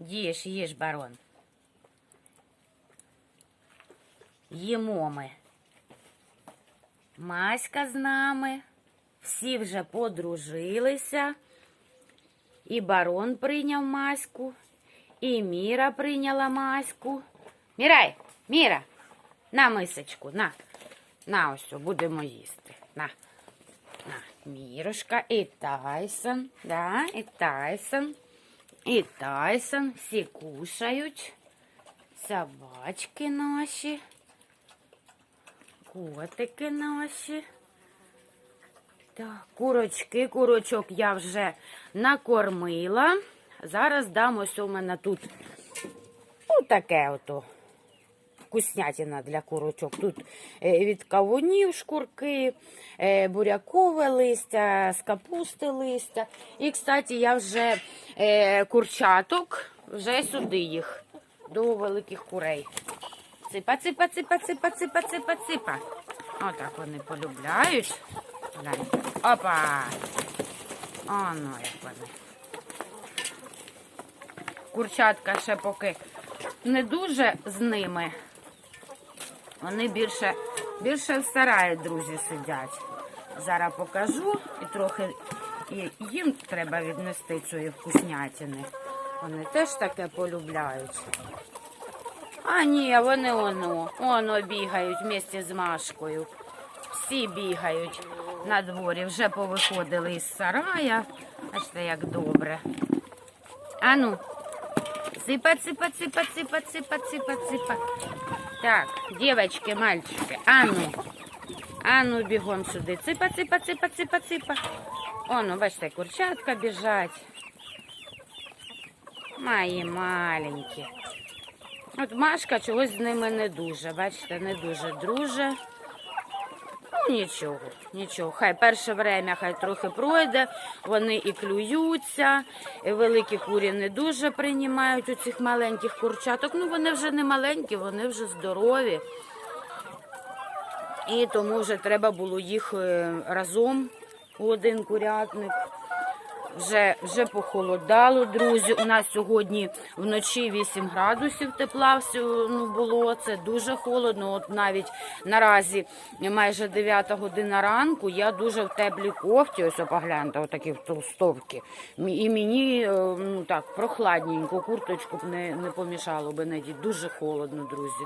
Їж, їж, барон. Їмо ми. Маська з нами. Всі вже подружилися. І барон прийняв маську, і Міра прийняла маську. Мірай, Міра, на мисочку, на. На ось, будемо їсти. На. На, Мірошка і Тайсон, да, і Тайсон, і Тайсон. Всі кушають. Собачки наші. Котики наші. Так, курочки, курочок я вже накормила. Зараз дам ось у мене тут отаке таке ото вкуснятина для курочок. Тут е, від кавунів шкурки, е, бурякове листя, з капусти листя. І, кстати, я вже е, курчаток, вже сюди їх, до великих курей. Ципа, ципа, ципа, ципа, ципа, ципа, ципа. Отак вони полюбляють. Опа! Оно як вони. Курчатка ще поки не дуже з ними. Вони більше, більше в сараї, друзі, сидять. Зараз покажу і трохи і їм треба віднести цієї вкуснятини. Вони теж таке полюбляють. А ні, вони оно, оно бігають вместе з Машкою. Всі бігають на дворі, вже повиходили із сарая. Бачите, як добре. Ану, ципа, ципа, ципа, ципа, ципа, ципа, ципа. Так, девочки, мальчики, ану. Ану, бігом сюди. Ципа, ципа, ципа, ципа, ципа. Оно, бачите, курчатка біжать. Мої маленькі. От Машка чогось з ними не дуже, бачите, не дуже друже. Нічого, нічого. Хай перше время, хай трохи пройде, вони і клюються, і великі курі не дуже приймають у цих маленьких курчаток. Ну, вони вже не маленькі, вони вже здорові. І тому вже треба було їх е, разом у один курятник. Вже, вже похолодало, друзі. У нас сьогодні вночі 8 градусів тепла ну, було. Це дуже холодно. От навіть наразі майже 9 година ранку. Я дуже в теплій кофті. Ось погляньте, отакі толстовки. І мені е, ну так прохладненько, курточку б не, не помішало би надіти. Дуже холодно, друзі.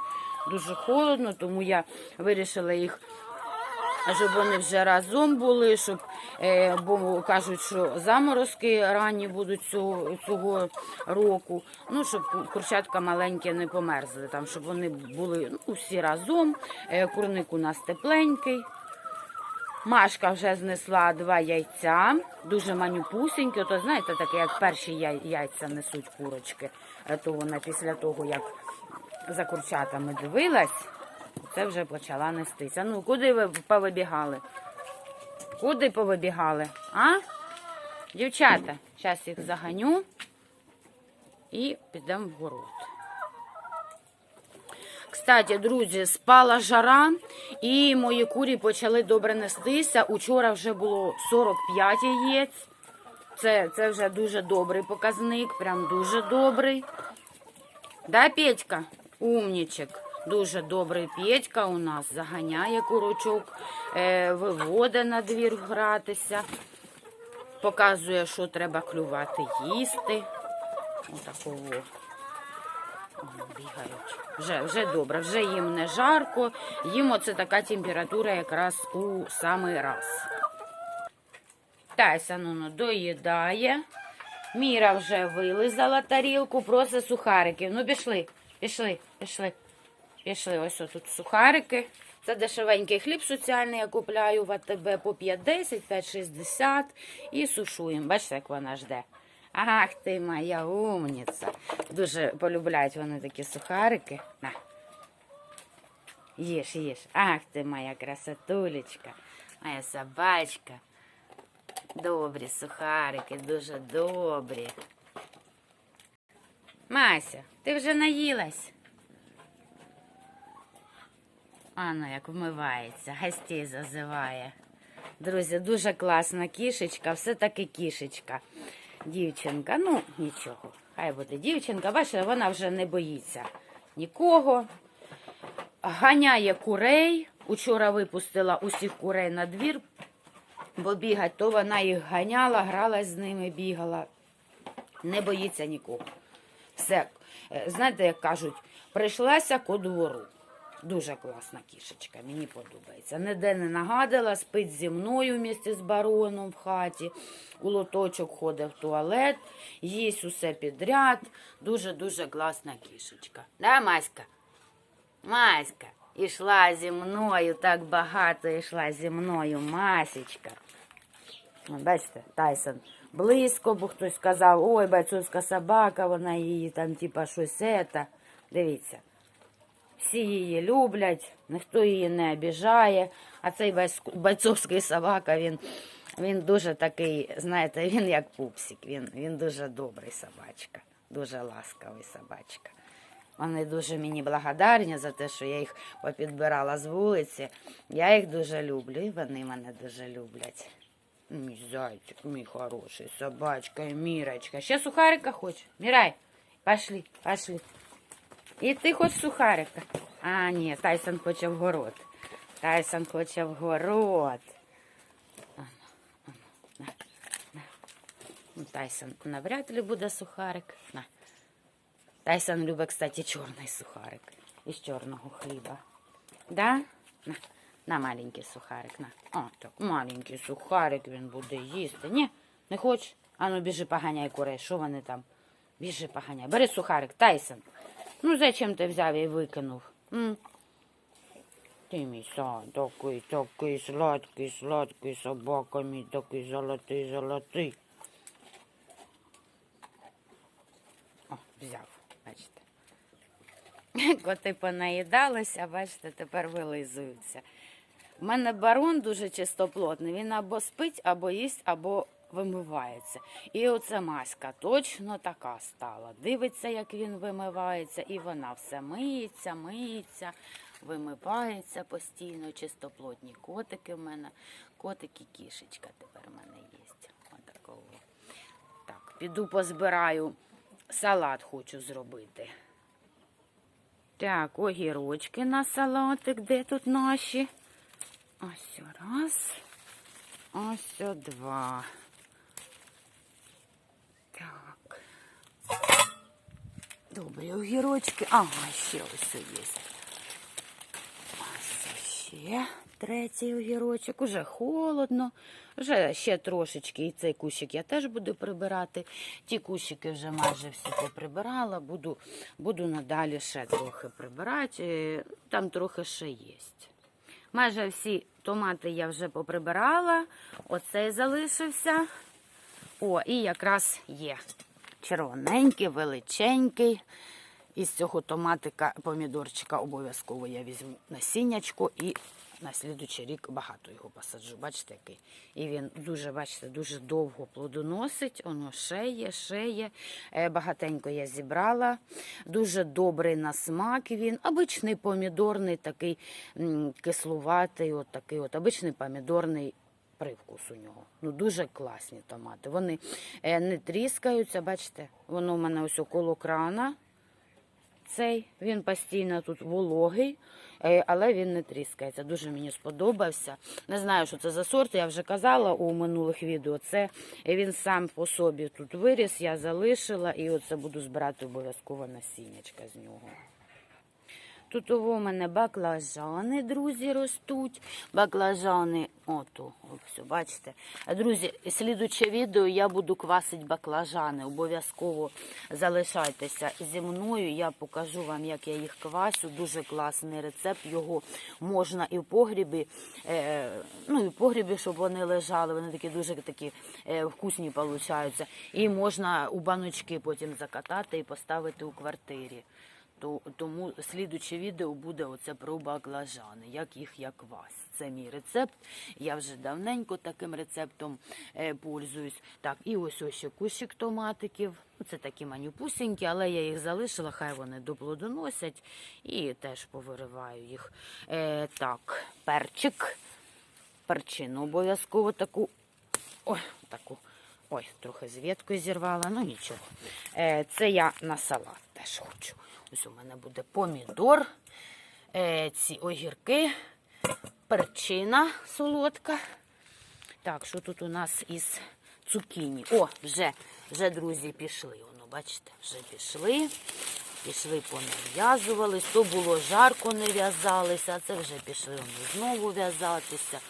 Дуже холодно, тому я вирішила їх щоб вони вже разом були, щоб е, бо кажуть, що заморозки ранні будуть цього, цього року. Ну щоб курчатка маленькі не померзли, там щоб вони були ну, всі разом. Е, курник у нас тепленький. Машка вже знесла два яйця, дуже манюпусенькі. То знаєте, таке, як перші яйця несуть курочки. Е, То вона після того, як за курчатами дивилась, це вже почала нестися. Ну, куди ви повибігали? Куди повибігали? А? Дівчата, зараз їх заганю і підемо в город. Кстати, друзі, спала жара, і мої курі почали добре нестися. Учора вже було 45 яєць. Це, це вже дуже добрий показник, прям дуже добрий. Да, Петька? Умнічик. Дуже добрий Петька у нас заганяє курочок, е, виводить на двір гратися, показує, що треба клювати, їсти. Отакого. Вже, вже добре, вже їм не жарко, їм оце така температура якраз у самий раз. Тайся ну, доїдає. Міра вже вилизала тарілку, просить сухариків. Ну, пішли, пішли, пішли. Пішли ось тут сухарики. Це дешевенький хліб соціальний, я купляю в АТБ по 5,10, 5,60 і сушуємо. Бачите, як вона жде. Ах ти моя умниця. Дуже полюбляють вони такі сухарики. На. Їж, їж. Ах ти моя красотулечка, моя собачка. Добрі сухарики, дуже добрі. Мася, ти вже наїлась? Ано як вмивається, гостей зазиває. Друзі, дуже класна кішечка, все-таки кішечка. Дівчинка, ну нічого. Хай буде дівчинка. Бачите, вона вже не боїться нікого. Ганяє курей. Учора випустила усіх курей на двір, бо бігать, то вона їх ганяла, гралась з ними, бігала. Не боїться нікого. Все, е, знаєте, як кажуть, прийшлася ко двору. Дуже класна кішечка, мені подобається. Ніде не нагадала, спить зі мною вместе з бароном в хаті. У лоточок ходить в туалет, їсть усе підряд. Дуже-дуже класна кішечка. Да, Маська? Маська, ішла зі мною, так багато йшла зі мною, Масічка. Бачите, Тайсон близько, бо хтось сказав, ой, бойцовська собака, вона її там, типа, щось ета. Дивіться. Всі її люблять, ніхто її не обіжає. А цей бойцовський собака, він, він дуже такий, знаєте, він як пупсик, він, він дуже добрий собачка, дуже ласкавий собачка. Вони дуже мені благодарні за те, що я їх попідбирала з вулиці. Я їх дуже люблю, і вони мене дуже люблять. Мій зайчик, мій хороший, собачка, і Мірочка. Ще сухарика хочеш? Мірай, пошли, пошли. І ти хочеш сухарика? А, ні, Тайсон хоче в город. Тайсон хоче в город. На. Ну, Тайсон навряд ли буде сухарик. На. Тайсон любить, кстати, чорний сухарик із чорного хліба. Да? На, на маленький сухарик. На. О, так, маленький сухарик він буде їсти. Ні, не хочеш? Ану, біжи поганяй курей. Що вони там? Біжи поганяй. Бери сухарик, Тайсон. Ну, зачем ти взяв і викинув? М? Ти мій сон, такий, такий сладкий, сладкий собака мій, такий золотий, золотий. О, взяв, бачите. Коти понаїдалися, бачите, тепер вилизуються. У мене барон дуже чистоплотний. Він або спить, або їсть, або вимивається. І оце маська точно така стала. Дивиться, як він вимивається, і вона все миється, миється, вимивається постійно. Чистоплотні котики в мене. Котик і кішечка тепер в мене є. Отакого. Так, піду позбираю. Салат хочу зробити. Так, огірочки на салатик. Де тут наші? Ось раз. Ось два. Добрі огірочки. Ага, ще ось є. Ось ще третій огірочок. Уже холодно. Вже ще трошечки і цей кущик я теж буду прибирати. Ті кущики вже майже всі поприбирала. Буду, буду надалі ще трохи прибирати. Е, Там трохи ще є. Майже всі томати я вже поприбирала. Оцей залишився. О, і якраз є. Червоненький, величенький. Із цього томатика, помідорчика обов'язково я візьму насіннячко і на слідучий рік багато його посаджу. Бачите, який. І він дуже, бачите, дуже довго плодоносить. Воно ще є, ще є. Е, Багатенько я зібрала. Дуже добрий на смак він. Обичний помідорний, такий кислуватий, от такий от обичний помідорний привкус у нього. Ну, дуже класні томати. Вони е, не тріскаються, бачите, воно в мене ось около крана. Цей він постійно тут вологий, е, але він не тріскається. Дуже мені сподобався. Не знаю, що це за сорт. Я вже казала у минулих відео. Це він сам по собі тут виріс, я залишила, і оце буду збирати обов'язково насіннячка з нього. Тут у мене баклажани, друзі, ростуть. Баклажани, ото, все, бачите. Друзі, слідуче відео я буду квасити баклажани. Обов'язково залишайтеся зі мною. Я покажу вам, як я їх квасю. Дуже класний рецепт. Його можна і в погрібі, е, ну і в погрібі, щоб вони лежали. Вони такі дуже такі е, вкусні получаються. І можна у баночки потім закатати і поставити у квартирі. То, тому слідуче відео буде оце про баклажани, як їх я квас. Це мій рецепт. Я вже давненько таким рецептом е, пользуюсь. Так, і ось ось ще кущик томатиків. Ну, Це такі манюпусінькі, але я їх залишила, хай вони доплодоносять і теж повириваю їх. Е, так, перчик. Перчину обов'язково таку. Ой, таку. Ой, трохи з зірвала, ну нічого. Е, це я на салат теж хочу. Ось у мене буде помідор, е, ці огірки, перчина солодка. Так, що тут у нас із цукіні? О, вже, вже, друзі, пішли. Воно, бачите, вже пішли. Пішли, понав'язувались. То було жарко, не в'язалися, а це вже пішли вони знову в'язатися.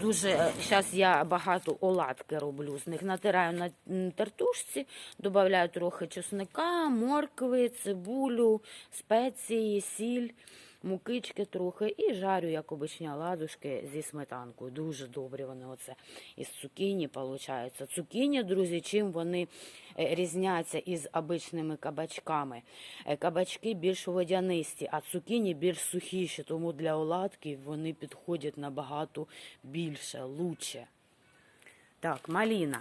Дуже зараз я багато оладки роблю. З них натираю на тартушці, додаю трохи чесника, моркви, цибулю, спеції, сіль, мукички трохи і жарю, як обичні оладушки зі сметанкою. Дуже добрі вони оце із цукіні получаються. Цукіні, друзі, чим вони е, різняться із обичними кабачками. Е, Кабачки більш водянисті, а цукіні більш сухіші, тому для оладків вони підходять набагато більше, лучше. Так, маліна.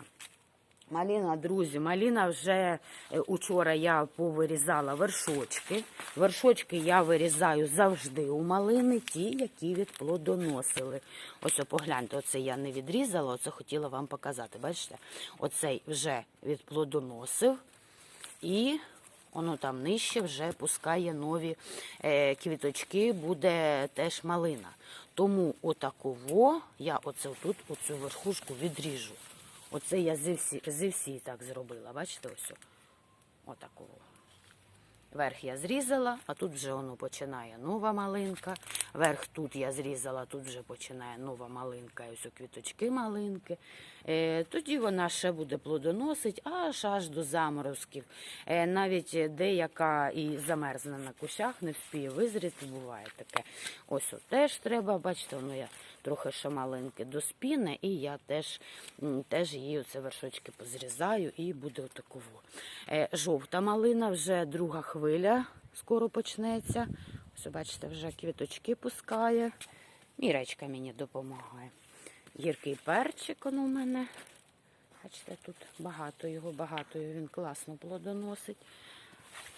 Маліна, друзі, маліна вже е, учора я повирізала вершочки. Вершочки я вирізаю завжди у малини, ті, які відплодоносили. Ось погляньте, оце я не відрізала, оце хотіла вам показати. Бачите, оцей вже відплодоносив і воно там нижче вже пускає нові е, квіточки, буде теж малина. Тому отаково я оце тут, оцю верхушку відріжу. Оце я зі всі, так зробила. Бачите, ось. о. Отакого. Верх я зрізала, а тут вже воно починає нова малинка. Верх тут я зрізала, тут вже починає нова малинка, ось у квіточки малинки. Е, тоді вона ще буде плодоносить аж аж до заморозків. Е, навіть деяка і замерзне на кущах, не вспіє визріти, буває таке. Ось о, теж треба, бачите, воно я трохи ще малинки до спіни, і я теж, теж її оце вершочки позрізаю і буде отаково. Е, жовта малина, вже друга хвиля скоро почнеться. Ось, бачите, вже квіточки пускає. Міречка мені допомагає. Гіркий перчик он у мене. Бачите, тут багато його, багато його, він класно плодоносить.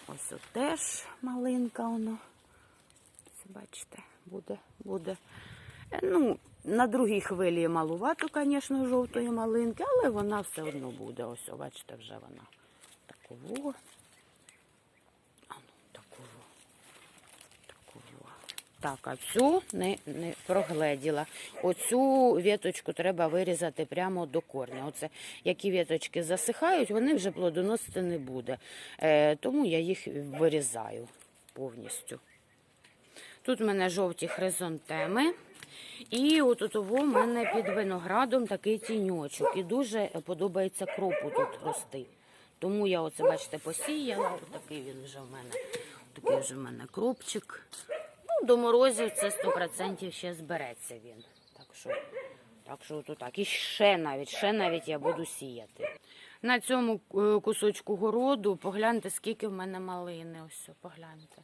Ось от теж малинка воно. Це бачите, буде, буде. Е, Ну, на другій хвилі малувато, звісно, жовтої малинки, але вона все одно буде. Ось, бачите, вже вона такого. А ну, такого. Такого. Так, а цю не, не прогледіла. Оцю віточку треба вирізати прямо до корня. Оце, які віточки засихають, вони вже плодоносити не буде. Е, тому я їх вирізаю повністю. Тут в мене жовті хризантеми. І от у мене під виноградом такий тіньочок. І дуже подобається кропу тут рости. Тому я оце, бачите, посіяла. Отакий він вже в мене. Такий вже в мене кропчик. До морозів це 100% ще збереться він. Так що, так що то так. І ще навіть, ще навіть я буду сіяти. На цьому е, кусочку городу погляньте, скільки в мене малини. Ось, погляньте.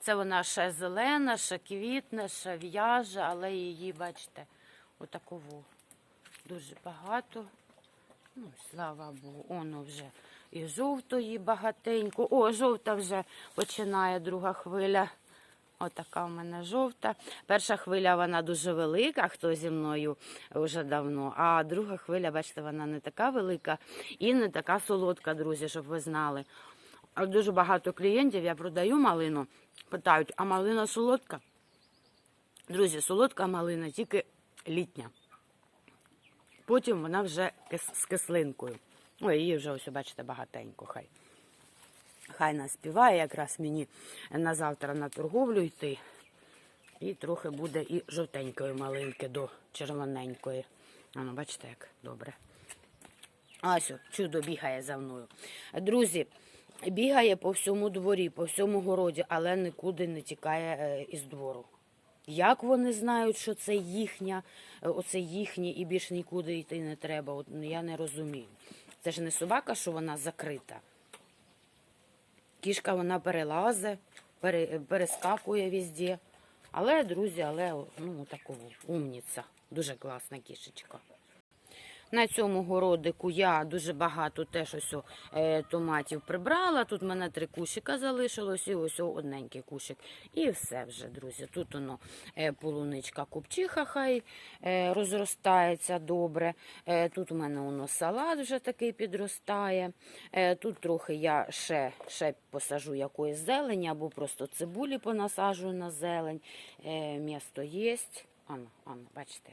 Це вона ще зелена, ще квітне, ще в'яже, але її, бачите, отаково дуже багато. Ну, слава Богу, воно вже і жовтої багатенько. О, жовта вже починає друга хвиля. Отака в мене жовта. Перша хвиля вона дуже велика, хто зі мною вже давно. А друга хвиля, бачите, вона не така велика і не така солодка, друзі, щоб ви знали. Дуже багато клієнтів я продаю малину. Питають, а малина солодка? Друзі, солодка малина тільки літня. Потім вона вже з кислинкою. Ой, її вже ось, бачите, багатенько хай. Хай наспіває, якраз мені на завтра на торговлю йти. І трохи буде і жовтенької малинки до червоненької. А ну, бачите, як добре. Ось, чудо бігає за мною. Друзі, бігає по всьому дворі, по всьому городі, але нікуди не тікає е, із двору. Як вони знають, що це їхня, е, оце їхнє і більше нікуди йти не треба? От ну, я не розумію. Це ж не собака, що вона закрита. Кішка вона перелазить, пере, перескакує везде. Але, друзі, але ну, такого умніця. Дуже класна кішечка. На цьому городику я дуже багато теж ось е, томатів прибрала. Тут в мене три кущика залишилось, і ось одненький кущик. І все вже, друзі. Тут воно е, полуничка купчиха, хай е, розростається добре. Тут у мене воно салат вже такий підростає. Тут трохи я ще, ще посажу якоїсь зелені, або просто цибулі понасаджую на зелень. Місто є. Ану, ану, бачите,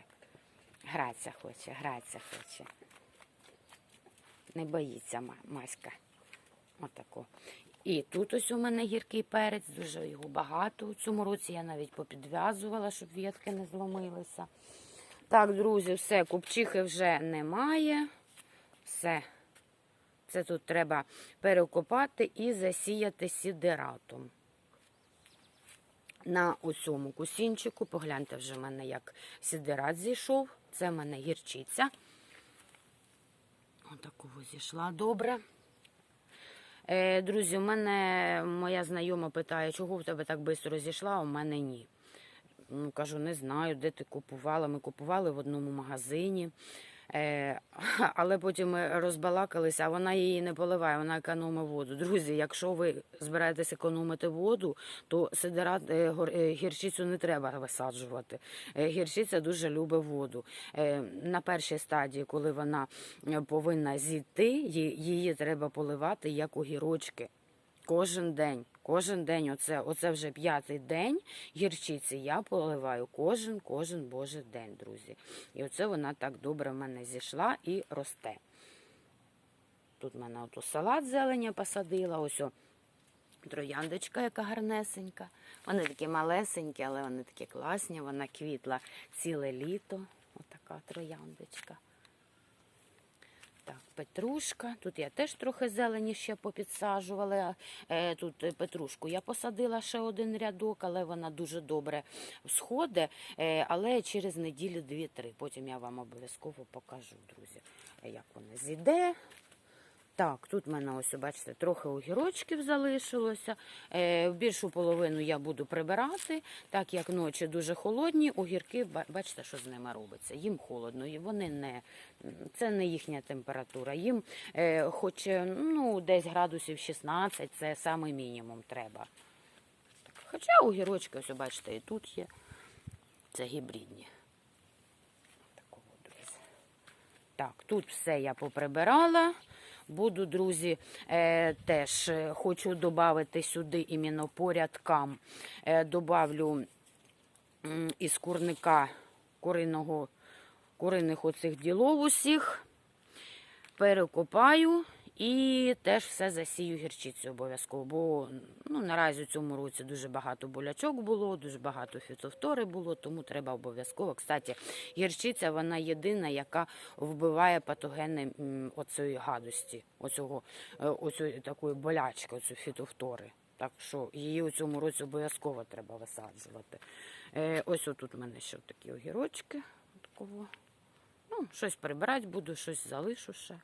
як. Граться хоче, граться хоче. Не боїться Маська. Отако. І тут ось у мене гіркий перець, дуже його багато. У цьому році я навіть попідв'язувала, щоб вітки не зломилися. Так, друзі, все, купчихи вже немає. Все. Це тут треба перекопати і засіяти сідератом. На оцьому кусінчику, погляньте вже в мене, як сідерат зійшов. Це в мене гірчиця. Отакого зійшла добре. Е, друзі, у мене моя знайома питає, чого в тебе так швидко зійшла, а у мене ні. Ну, кажу, не знаю, де ти купувала. Ми купували в одному магазині. Е, але потім ми розбалакалися, а вона її не поливає, вона економить воду. Друзі, якщо ви збираєтесь економити воду, то сидерат е, е, гірчицю не треба висаджувати. Гірчиця дуже любить воду. На першій стадії, коли вона повинна зійти, її треба поливати як огірочки. Кожен день, кожен день, оце, оце вже п'ятий день гірчиці я поливаю кожен, кожен божий день, друзі. І оце вона так добре в мене зійшла і росте. Тут в мене ото салат зелені посадила, ось о, трояндочка, яка гарнесенька. Вони такі малесенькі, але вони такі класні. Вона квітла ціле літо. Отака трояндочка. Так, петрушка. Тут я теж трохи зелені ще попідсаджувала. Е, Тут е, петрушку я посадила ще один рядок, але вона дуже добре всходить. Е, Але через неділю дві-три. Потім я вам обов'язково покажу, друзі, як вона зійде. Так, тут в мене ось, бачите, трохи огірочків залишилося. Е, більшу половину я буду прибирати, так як ночі дуже холодні, огірки, бачите, що з ними робиться. Їм холодно, вони не це не їхня температура. Їм, е, хоч е, ну, десь градусів 16, це саме мінімум треба. Хоча огірочки, ось бачите, і тут є. Це гібридні. Так, тут все я поприбирала. Буду, друзі, е, теж е, хочу додати сюди іменно по рядкам. Е, добавлю із курника куриного, куриних оцих ділов усіх. Перекопаю і теж все засію гірчицю обов'язково. Бо ну, наразі у цьому році дуже багато болячок було, дуже багато фітофтори було, тому треба обов'язково. Кстати, гірчиця вона єдина, яка вбиває патогени оцієї гадості, оцього, е, оцієї такої болячки, оцю фітофтори. Так що її у цьому році обов'язково треба висаджувати. Е, ось отут у мене ще такі огірочки. Такого. Ну, щось прибирати буду, щось залишу ще.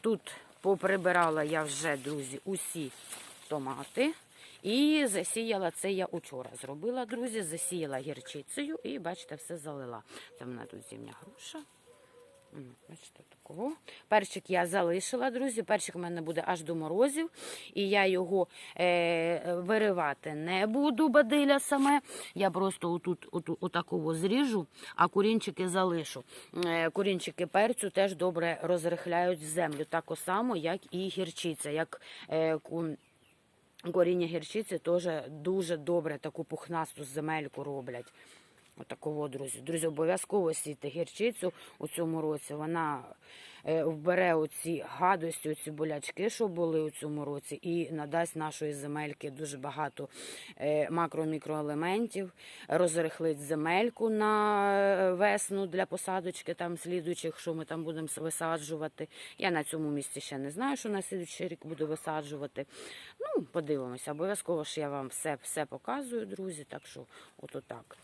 Тут поприбирала я вже, друзі, усі томати. І засіяла це я учора зробила, друзі. Засіяла гірчицею і, бачите, все залила. Це в мене тут зімня груша. Бачите, такого. Перчик я залишила, друзі. Перчик у мене буде аж до морозів. І я його е, виривати не буду, бадиля саме. Я просто отут, отут отакого зріжу, а курінчики залишу. Е, курінчики перцю теж добре розрихляють землю. Так само, як і гірчиця. Як е, коріння гірчиці теж дуже добре таку пухнасту земельку роблять. Отакого, друзі. Друзі, обов'язково сійте гірчицю у цьому році. Вона е, вбере оці гадості, оці болячки, що були у цьому році, і надасть нашої земельки дуже багато е, макро-мікроелементів, розрихлить земельку на е, весну для посадочки там слідуючих, що ми там будемо висаджувати. Я на цьому місці ще не знаю, що на слідуючий рік буду висаджувати. Ну, подивимося. Обов'язково ж я вам все, все показую, друзі. Так що, от так.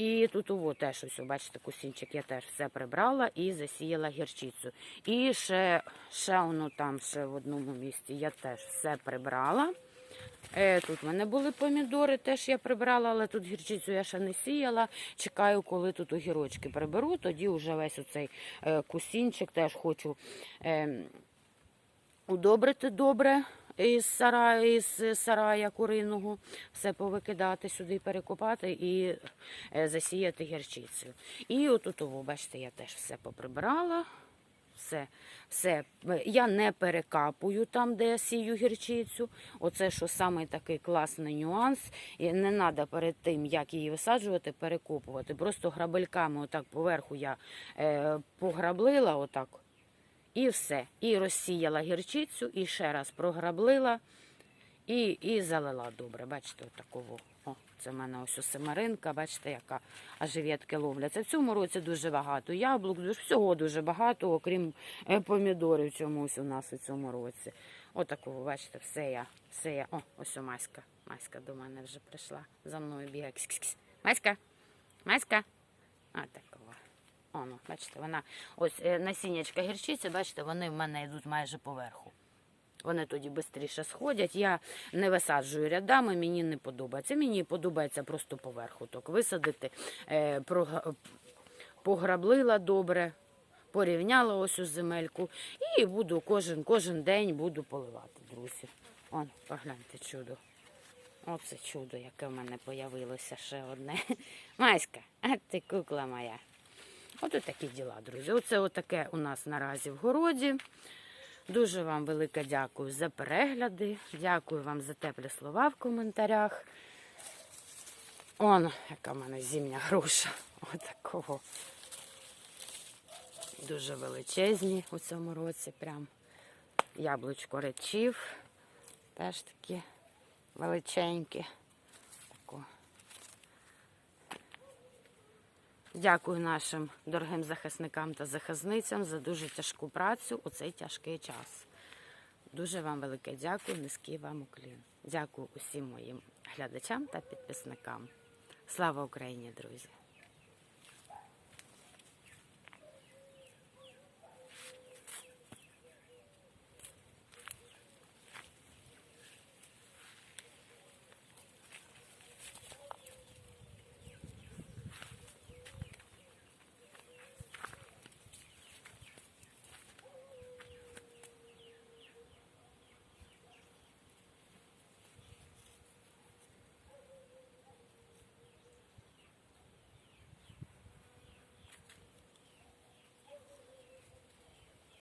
І тут ово теж ось, бачите, кусінчик я теж все прибрала і засіяла гірчицю. І ще, ще воно там, ще в одному місці я теж все прибрала. Е, Тут в мене були помідори, теж я прибрала, але тут гірчицю я ще не сіяла. Чекаю, коли тут огірочки приберу. Тоді вже весь оцей е, кусінчик теж хочу е, удобрити добре із сараю, із сарая куриного, все повикидати сюди, перекопати і е, засіяти гірчицею. І отут, бачите, я теж все поприбирала. Все, все. Е, Я не перекапую там, де я сію гірчицю. Оце що самий такий класний нюанс. І не треба перед тим, як її висаджувати, перекопувати. Просто грабельками отак поверху я е, пограблила отак. І все. І розсіяла гірчицю, і ще раз програблила, і, і залила добре. Бачите, отаково. О, це в мене ось ось бачите, яка ажев'ятки ловляться. В цьому році дуже багато яблук, всього дуже багато, окрім е, помідорів чомусь у нас у цьому році. Отакого, бачите, все я, все я. О, ось о Маська. Маська до мене вже прийшла. За мною бігає. Кс-кс-кс. Маська, Маська. А, такова. Оно, бачите, вона ось е, насіннячка гірчиці, бачите, вони в мене йдуть майже поверху. Вони тоді швидше сходять. Я не висаджую рядами, мені не подобається. Мені подобається просто поверху. Так висадити, е, пограблила добре, порівняла ось у земельку і буду кожен, кожен день буду поливати, друзі. Он, погляньте чудо. Оце чудо, яке в мене появилося ще одне. Маська, а ти кукла моя. Ото такі діла, друзі. Оце отаке у нас наразі в городі. Дуже вам велике дякую за перегляди. Дякую вам за теплі слова в коментарях. Он, яка в мене зімня груша. Отакого. Дуже величезні у цьому році. Прям яблучко речів. Теж такі величенькі. Дякую нашим дорогим захисникам та захисницям за дуже тяжку працю у цей тяжкий час. Дуже вам велике дякую, низький вам уклін. Дякую усім моїм глядачам та підписникам. Слава Україні, друзі!